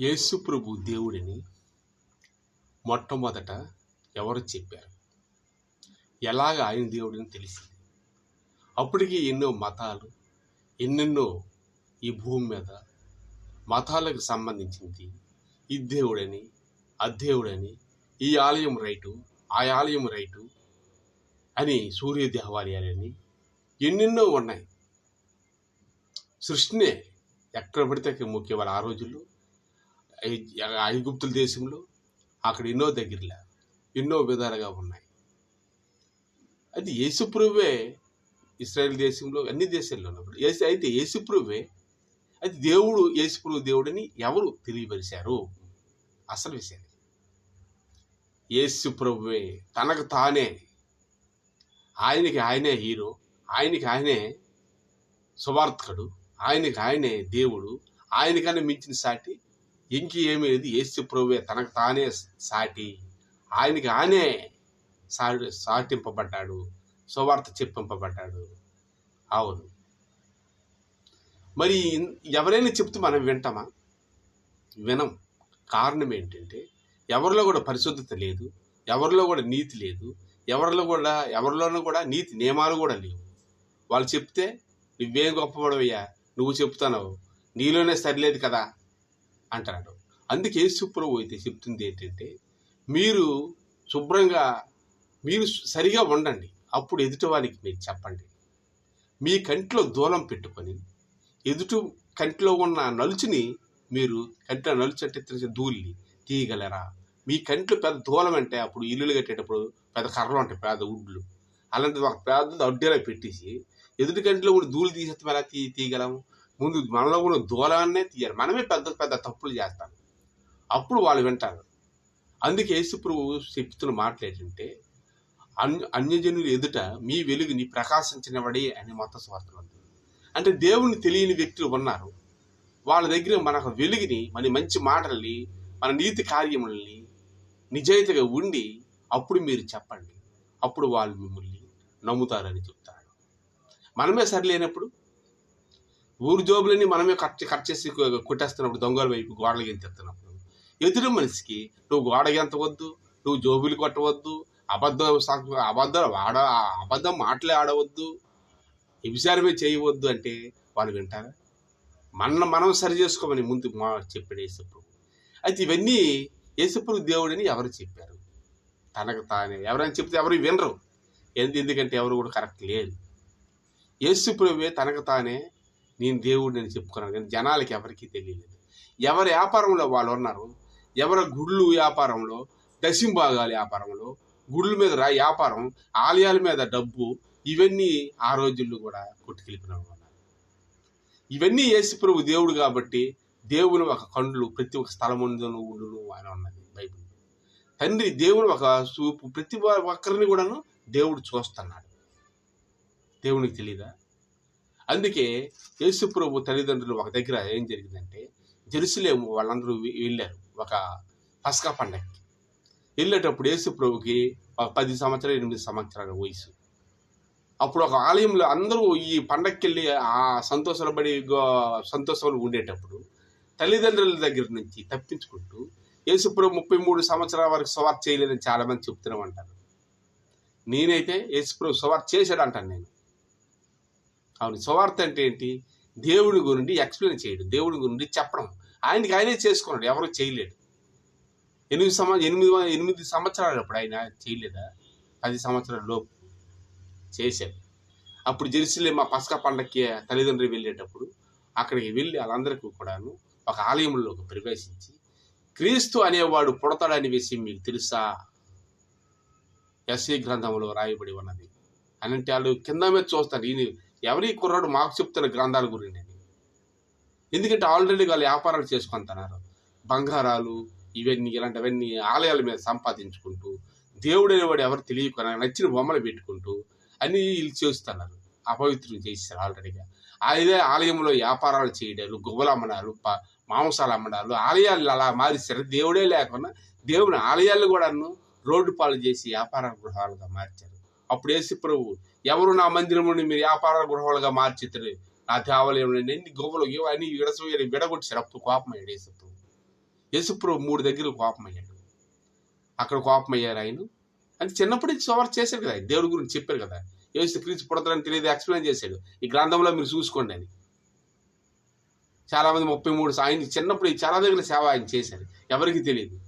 యేసు ప్రభు దేవుడిని మొట్టమొదట ఎవరు చెప్పారు? ఎలాగ ఆయన దేవుడిని తెలిసింది? అప్పటికి ఎన్నో మతాలు ఎన్నెన్నో ఈ భూమి మీద మతాలకు సంబంధించింది. ఈ దేవుడని అద్దేవుడని ఈ ఆలయం రైటు ఆ ఆలయం రైటు అని సూర్య దేవాలయాలని ఎన్నెన్నో ఉన్నాయి. సృష్టినే ఎక్కడ పడితే ముఖ్యవాళ్ళు ఆ రోజుల్లో. ఐగుప్తుల దేశంలో అక్కడ ఎన్నో దగ్గరలే ఎన్నో విధాలుగా ఉన్నాయి. అది యేసుప్రభువే ఇస్రాయేల్ దేశంలో అన్ని దేశాల్లో ఉన్నప్పుడు యేసు అయితే యేసుప్రభువే అది దేవుడు యేసుప్రభు దేవుడని ఎవరు తెలియపరిచారు? అసలు విషయం యేసుప్రభువే తనకు తానే ఆయనకి ఆయనే హీరో ఆయనకి ఆయనే సువార్థకుడు ఆయనకి ఆయనే దేవుడు ఆయనకన్నా మించిన సాటి ఇంకేమీ లేదు. యేసు ప్రభువే తనకు తానే సాటి. ఆయనకి ఆనే సా సాటింపబడ్డాడు. సువార్త చెప్పింపబడ్డాడు. అవును. మరి ఎవరైనా చెప్తూ మనం వింటామా? వినం. కారణం ఏంటంటే ఎవరిలో కూడా పరిశుద్ధత లేదు ఎవరిలో కూడా నీతి లేదు ఎవరిలో కూడా ఎవరిలోనూ కూడా నీతి నియమాలు కూడా లేవు. వాళ్ళు చెప్తే నువ్వేం గొప్పవాడవయ్యా? నువ్వు చెప్తున్నావు. నీలోనే సరిలేదు కదా? అంటున్నాడు అందుకే సుప్రభు అయితే చెప్తుంది ఏంటంటే మీరు శుభ్రంగా మీరు సరిగా ఉండండి. అప్పుడు ఎదుటివారికి మీరు చెప్పండి. మీ కంటిలో దూలం పెట్టుకొని ఎదుటి కంటిలో ఉన్న నలుచుని మీరు కంటిలో నలుచు అంటే తెలిసే ధూళిని తీయగలరా? మీ కంట్లో పెద్ద దూలం అంటే అప్పుడు ఇల్లులు కట్టేటప్పుడు పెద్ద కర్రలు ఉంటాయి పెద్ద ఉడ్లు అలాంటిది ఒక పెద్ద అడ్డేలా పెట్టేసి ఎదుటి కంటిలో కూడా ధూళి తీసేస్తే ఎలా తీ తీయగలము ముందు మనలో ఉన్న దూలాన్నే తీయాలి. మనమే పెద్ద పెద్ద తప్పులు చేస్తాం. అప్పుడు వాళ్ళు వింటారు. అందుకే యేసుప్రభు చెప్తున్న మాటలు ఏంటంటే అన్య అన్యజనులు ఎదుట మీ వెలుగుని ప్రకాశించినవడే అని మొత్త స్వార్థం ఉంది అంటే దేవుని తెలియని వ్యక్తులు ఉన్నారు. వాళ్ళ దగ్గర మన వెలుగుని మన మంచి మాటల్ని మన నీతి కార్యములని నిజాయితీగా ఉండి అప్పుడు మీరు చెప్పండి. అప్పుడు వాళ్ళు మిమ్మల్ని నమ్ముతారని చెప్తాడు మనమే సరిలేనప్పుడు ఊరు జోబులని మనమే కట్ కట్ చేసి కొట్టేస్తున్నప్పుడు దొంగల వైపు గోడలు గెంతెత్తున్నప్పుడు ఎదురు మనిషికి నువ్వు గోడ వద్దు నువ్వు జోబులు కొట్టవద్దు అబద్ధం అబద్ధాలు ఆడ అబద్ధం మాటలే ఆడవద్దు విభిచారమే చేయవద్దు అంటే వాళ్ళు వింటారా? మన మనం సరి చేసుకోమని ముందు మా చెప్పాడు యేసప్పుడు అయితే ఇవన్నీ యేసప్పుడు దేవుడని ఎవరు చెప్పారు? తనకు తానే ఎవరైనా చెప్తే ఎవరు వినరు. ఎందు ఎందుకంటే ఎవరు కూడా కరెక్ట్ లేరు. యేసుప్రభువే తనకు తానే నేను దేవుడిని నేను చెప్పుకున్నాను కానీ జనాలకి ఎవరికీ తెలియలేదు. ఎవరి వ్యాపారంలో వాళ్ళు ఉన్నారు ఎవరి గుళ్ళు వ్యాపారంలో దశింభాగాల వ్యాపారంలో గుళ్ళ మీద రా వ్యాపారం ఆలయాల మీద డబ్బు ఇవన్నీ ఆ రోజుల్లో కూడా కొట్టుకెళ్ళిపోయిన ఇవన్నీ యేసు ప్రభు దేవుడు కాబట్టి దేవుని ఒక కండ్లు ప్రతి ఒక్క స్థలముందును ఉండును అని ఉన్నది బైబిల్. తండ్రి దేవుడు ఒక చూపు ప్రతి ఒక్కరిని కూడాను దేవుడు చూస్తున్నాడు. దేవునికి తెలీదా? అందుకే యేసుప్రభు తల్లిదండ్రులు ఒక దగ్గర ఏం జరిగిందంటే జెరుసలేము వాళ్ళందరూ వెళ్ళారు ఒక పసకా పండగకి వెళ్ళేటప్పుడు యేసుప్రభుకి ఒక పది సంవత్సరాలు ఎనిమిది సంవత్సరాల వయసు. అప్పుడు ఒక ఆలయంలో అందరూ ఈ పండగకి వెళ్ళి ఆ సంతోషాలు పడి గో- సంతోషంలో ఉండేటప్పుడు తల్లిదండ్రుల దగ్గర నుంచి తప్పించుకుంటూ యేసుప్రభు ముప్పై మూడు సంవత్సరాల వరకు సవార్ చేయలేదని చాలామంది చెప్తున్నాం అంటారు నేనైతే యేసుప్రభు సవార్ చేశాడు అంటాను నేను. అవును సువార్త అంటే ఏంటి? దేవుడి గురించి ఎక్స్ప్లెయిన్ చేయడు దేవుడి గురించి చెప్పడం. ఆయనకి ఆయనే చేసుకున్నాడు ఎవరు చేయలేడు ఎనిమిది సంవ ఎనిమిది ఎనిమిది సంవత్సరాలు అప్పుడు ఆయన చేయలేదా? పది సంవత్సరాల లోపు చేశాడు. అప్పుడు జెరూసలేం మా పసక పండక్కి తల్లిదండ్రులు వెళ్ళేటప్పుడు అక్కడికి వెళ్ళి వాళ్ళందరికీ కూడాను ఒక ఆలయంలోకి ప్రవేశించి క్రీస్తు అనేవాడు పుడతాడనే విషయం మీకు తెలుసా? ఎస్సీ గ్రంథంలో రాయబడి ఉన్నది. అని అంటే వాళ్ళు కింద మీద చూస్తారు ఈయన ఎవరి కుర్రాడు మాకు చెప్తున్న గ్రంథాల గురించి ఎందుకంటే ఆల్రెడీ వాళ్ళు వ్యాపారాలు చేసుకుంటున్నారు. బంగారాలు ఇవన్నీ ఇలాంటివన్నీ ఆలయాల మీద సంపాదించుకుంటూ దేవుడు అనేవాడు ఎవరు తెలియకుండా నచ్చిన బొమ్మలు పెట్టుకుంటూ అన్నీ వీళ్ళు చేస్తున్నారు. అపవిత్రం చేస్తారు ఆల్రెడీగా అదే ఆలయంలో వ్యాపారాలు చేయడాలు గువ్వలు అమ్మడాలు ప- మాంసాలు అమ్మడాలు ఆలయాలు అలా మారిస్తారు. దేవుడే లేకుండా దేవుని ఆలయాలు కూడాను రోడ్డు పాలు చేసి వ్యాపార గృహాలుగా మార్చారు. అప్పుడు యేసు ప్రభు ఎవరు నా మందిరముని మీరు వ్యాపార గృహాలుగా మార్చిద్దరు నా దేవాలయం ఎన్ని గొప్పలు అని విడస విడగొట్టారు అప్పుడు కోపం యేసుప్రభు యేసుప్రభు మూడు దగ్గర కోపం అయ్యాడు అక్కడ కోపం అయ్యారు ఆయన. అంటే చిన్నప్పుడు సోవర్ చేశారు కదా దేవుడి గురించి చెప్పారు కదా. యేసు క్రీస్తు పుడతారని తెలియదు ఎక్స్ప్లెయిన్ చేశాడు. ఈ గ్రంథంలో మీరు చూసుకోండి అని. చాలామంది ముప్పై మూడు ఆయన చిన్నప్పుడు చాలా దగ్గర సేవ ఆయన చేశారు. ఎవరికి తెలియదు.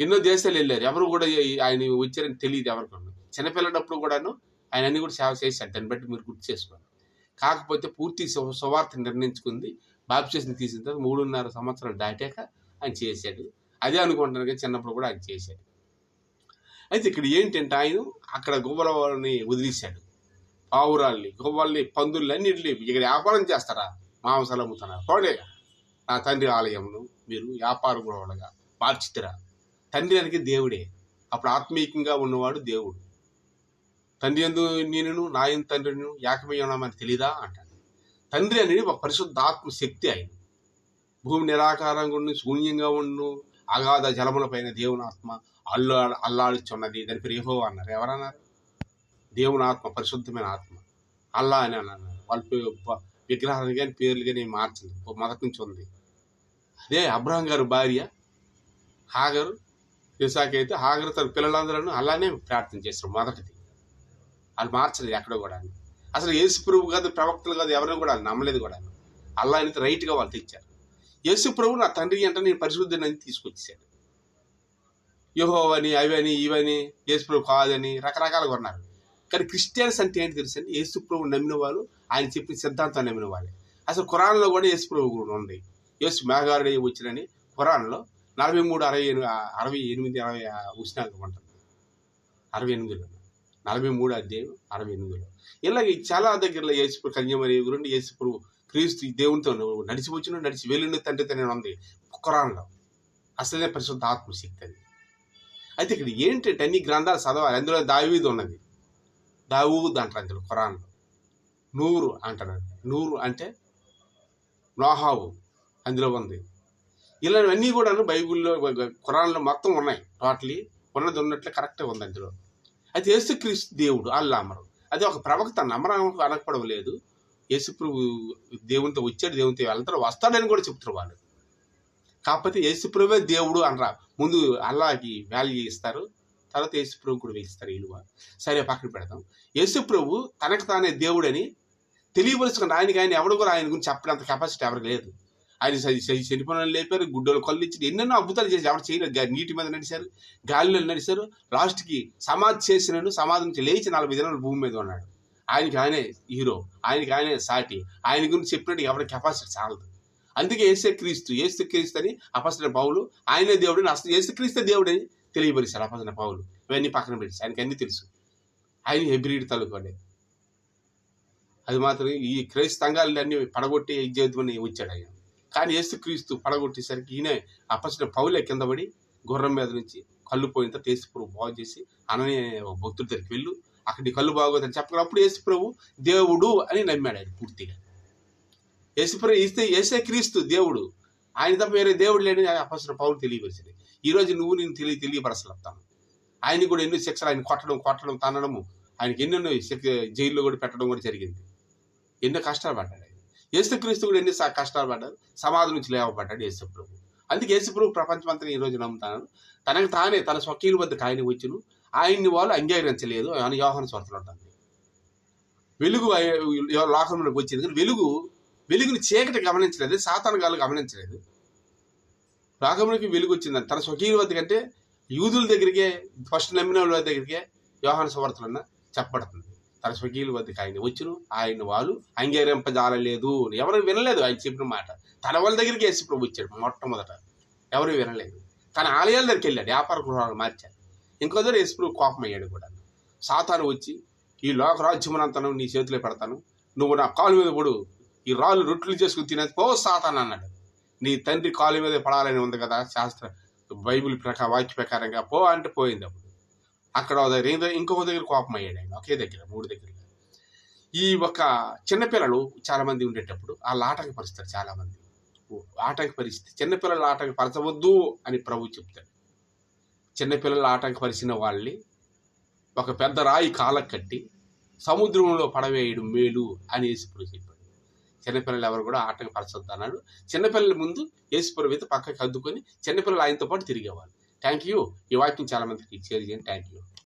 ఎన్నో దేశాలు వెళ్ళారు. ఎవరు కూడా ఆయన వచ్చారని తెలియదు ఎవరికన్నా. చిన్నపిల్లడప్పుడు కూడాను ఆయన అన్ని కూడా సేవ చేశాడు. దాన్ని బట్టి మీరు గుర్తు చేసుకోండి. కాకపోతే పూర్తి సువార్త నిర్ణయించుకుంది. బాప్టిజం తీసిన తర్వాత మూడున్నర సంవత్సరాలు దాటాక ఆయన చేశాడు. అదే అనుకుంటున్నాను కానీ చిన్నప్పుడు కూడా ఆయన చేశాడు. అయితే ఇక్కడ ఏంటంటే ఆయన అక్కడ గువ్వలని వదిలేశాడు. పావురాల్ని గువ్వల్ని పందుల్ని అన్నింటిని ఇక్కడ వ్యాపారం చేస్తారా? మాంసాలు అమ్ముతున్నారు పోడే నా తండ్రి ఆలయంను మీరు వ్యాపార గృహాలుగా మార్చితిరా? తండ్రి అనేది దేవుడే. అప్పుడు ఆత్మీయంగా ఉన్నవాడు దేవుడు. తండ్రి ఎందు నేను నా ఎందు తండ్రిను ఏకమయ్యమని తెలీదా? అంటాడు. తండ్రి అనేది ఒక పరిశుద్ధాత్మ శక్తి ఆయన. భూమి నిరాకారంగా ఉండి శూన్యంగా ఉండు అగాధ జలముల పైన దేవుని ఆత్మ అల్లు అల్లాడుచున్నది. దాని పేరు ఏహో అన్నారు. ఎవరన్నారు? దేవుని ఆత్మ పరిశుద్ధమైన ఆత్మ. అల్లా అని అన్నారు. వాళ్ళ విగ్రహాలు కానీ పేర్లు కానీ మార్చింది. మొదటి నుంచి ఉంది. అదే అబ్రహం గారు భార్య హాగరు విశాఖ అయితే హాగరు తన పిల్లలందరూ అలానే ప్రార్థన చేస్తారు మొదటిది. వాళ్ళు మార్చలేదు ఎక్కడ కూడా అసలు యేసు ప్రభు కాదు ప్రవక్తలు కాదు ఎవరిని కూడా వాళ్ళు నమ్మలేదు కూడా అల్లా అనేది రైట్గా వాళ్ళు తెచ్చారు. యేసు ప్రభు నా తండ్రి అంటే నేను పరిశుద్ధిని అని తీసుకొచ్చేసాడు అని అవని ఇవని యేసు ప్రభు కాదని రకరకాలుగా ఉన్నారు. కానీ క్రిస్టియన్స్ అంటే ఏంటి తెలుసండి యేసు ప్రభు నమ్మిన వాళ్ళు ఆయన చెప్పిన సిద్ధాంతం నమ్మిన వాళ్ళే. అసలు ఖురాన్లో కూడా యేసు ప్రభు కూడా ఉంది. యేసు మేఘారుడే వచ్చినని ఖురాన్లో నలభై మూడు అరవై ఎనిమిది అరవై ఎనిమిది అరవై ఉష్ణాంకం ఉంటుంది. అరవై ఎనిమిదిలో. నలభై మూడు అధ్యాయం అరవై ఎనిమిదిలో. ఇలాగే చాలా దగ్గరలో యేసుప్రు కన్యమరి గురండి యేసుప్రు క్రీస్తు దేవునితో నడిచి వచ్చిన నడిచి వెళ్ళిన తండ్రి తనే ఉంది ఖురాన్లో అసలే పరిశుద్ధ ఆత్మశక్తి అది. అయితే ఇక్కడ ఏంటంటే అన్ని గ్రంథాలు చదవాలి. అందులో దావీది ఉన్నది. దావూద్ అంటారు అందులో ఖురాన్లో. నూరు అంటారు. నూరు అంటే నోహావు అందులో ఉంది. ఇలాంటివన్నీ కూడా బైబిల్లో ఖురాన్లో మొత్తం ఉన్నాయి. టోటలీ ఉన్నది ఉన్నట్లు కరెక్ట్గా ఉంది అందులో. అయితే యేసుక్రీస్తు దేవుడు అల్లా అమరు అది ఒక ప్రవక్త నమ్మరం అనకపోవడం లేదు. యేసుప్రభు దేవునితో వచ్చాడు దేవునితో వెళ్తాడు వస్తాడని కూడా చెప్తారు వాళ్ళు. కాకపోతే యేసుప్రభువే దేవుడు అనరా. ముందు అల్లాకి వాల్యూ ఇస్తారు తర్వాత యేసుప్రభు కూడా వేయిస్తారు విలువ సరే పక్కన పెడతాం యేసుప్రభు తనకు తానే దేవుడని తెలియవలసిన ఆయనకి ఆయన ఎవడు కూడా ఆయన గురించి చెప్పడంత కెపాసిటీ ఎవరికి లేదు. ఆయన చనిపోయిన లేపారు గుడ్డలు కళ్ళు ఇచ్చి ఎన్నెన్నో అద్భుతాలు చేసి ఎవరు చేయలేదు. నీటి మీద నడిచారు గాలిలో నడిచారు లాస్ట్కి సమాధి చేసినాడు సమాధి నుంచి లేచి నలభై దినాలు భూమి మీద ఉన్నాడు. ఆయనకి ఆయనే హీరో ఆయనకి ఆయనే సాటి. ఆయన గురించి చెప్పినట్టు ఎవరి కెపాసిటీ చాలదు. అందుకే ఏసే క్రీస్తు ఏసు క్రీస్తు అని అపసన పావులు ఆయనే దేవుడు అసలు ఏసు క్రీస్తే దేవుడు అని అపసన పావులు ఇవన్నీ పక్కన పెట్టి ఆయనకి అన్ని తెలుసు. ఆయన హెబ్రిడ్ తలుకోండి అది మాత్రం ఈ క్రైస్తంగాలన్నీ పడగొట్టి ఇచ్చేద్దామని వచ్చాడు ఆయన. కానీ యేసుక్రీస్తు పడగొట్టేసరికి ఈయన అప్పచిన పౌలే కింద పడి గుర్రం మీద నుంచి కళ్ళు పోయిన తర్వాత యేసు ప్రభు బాగు చేసి అననే ఒక భక్తుడి దగ్గరికి వెళ్ళు. అక్కడి కళ్ళు బాగోదని చెప్పగా అప్పుడు యేసు ప్రభు దేవుడు అని నమ్మాడు ఆయన పూర్తిగా. యేసు ప్రభు ఇస్తే ఏసే క్రీస్తు దేవుడు. ఆయన తప్ప వేరే దేవుడు లేని అపసిన పౌలు తెలియపరిచింది. ఈరోజు నువ్వు నేను తెలియ తెలియపరచలేస్తాను ఆయన కూడా ఎన్నో శిక్షలు ఆయన కొట్టడం కొట్టడం తనడము ఆయనకి ఎన్నెన్నో శక్తి జైల్లో కూడా పెట్టడం కూడా జరిగింది. ఎన్నో కష్టాలు పడ్డాడు యేసుక్రీస్తు కూడా ఎన్ని కష్టాలు పడ్డాడు? సమాధి నుంచి లేవబడ్డాడు యేసుప్రభు. అందుకే యేసుప్రభు ప్రపంచమంతా ఈ రోజు నమ్ముతాను తనకు తానే తన స్వకీయుల వద్దకు ఆయన వచ్చును ఆయన్ని వాళ్ళు అంగీకరించలేదు అని యోహన స్వర్తలు ఉంటుంది వెలుగు లోకంలోకి వచ్చింది. కానీ వెలుగు వెలుగుని చీకటి గమనించలేదు సాతానగాలు గమనించలేదు. లోకంలోకి వెలుగు వచ్చిందని తన స్వకీయుల వద్ద కంటే యూదుల దగ్గరికే ఫస్ట్ నమ్మిన వాళ్ళ దగ్గరికే యోహాన సువార్తలన్న చెప్పబడుతుంది. తన స్వకీయుల వద్దకు ఆయన వచ్చిన ఆయన వాళ్ళు అంగీకరింపజాలలేదు ఎవరు వినలేదు ఆయన చెప్పిన మాట. తన వాళ్ళ దగ్గరికి యేసు ప్రభు వచ్చాడు మొట్టమొదట. ఎవరు వినలేదు. తన ఆలయాల దగ్గరికి వెళ్ళాడు వ్యాపార గృహాలు మార్చాడు. ఇంకో దగ్గర యేసు ప్రభు కోపం అయ్యాడు కూడా. సాతాను వచ్చి ఈ లోక రాజ్యమునంతను నీ చేతిలో పెడతాను. నువ్వు నా కాలు మీద పడు. ఈ రాళ్ళు రొట్టెలు చేసుకుని తినేది పో సాతాను అన్నాడు. నీ తండ్రి కాలు మీద పడాలని ఉంది కదా శాస్త్ర బైబిల్ ప్రకారం వాక్య ప్రకారంగా పో అంటే పోయింది అప్పుడు. అక్కడ దగ్గర ఇంకో- ఇంకొక దగ్గర కోపం అయ్యాడు ఆయన ఒకే దగ్గర మూడు దగ్గర ఈ ఒక చిన్నపిల్లలు చాలామంది ఉండేటప్పుడు వాళ్ళు ఆటంకపరుస్తారు చాలామంది. ఆటంకపరిస్తే చిన్నపిల్లలు ఆటంకపరచవద్దు అని ప్రభు చెప్తాడు. చిన్నపిల్లలు ఆటంకపరిచిన వాళ్ళని ఒక పెద్ద రాయి కాలం కట్టి సముద్రంలో పడవేయడం మేలు అని యేసుప్రభు చెప్పాడు. చిన్నపిల్లలు ఎవరు కూడా ఆటంకపరచొద్దు అన్నాడు. చిన్నపిల్లల ముందు యేసుప్రభు అయితే పక్కకి అద్దుకొని చిన్నపిల్లలు ఆయనతో పాటు తిరిగేవాళ్ళు. థ్యాంక్ యూ ఈ వాక్యం చాలా మందికి షేర్ చేయండి థ్యాంక్ యూ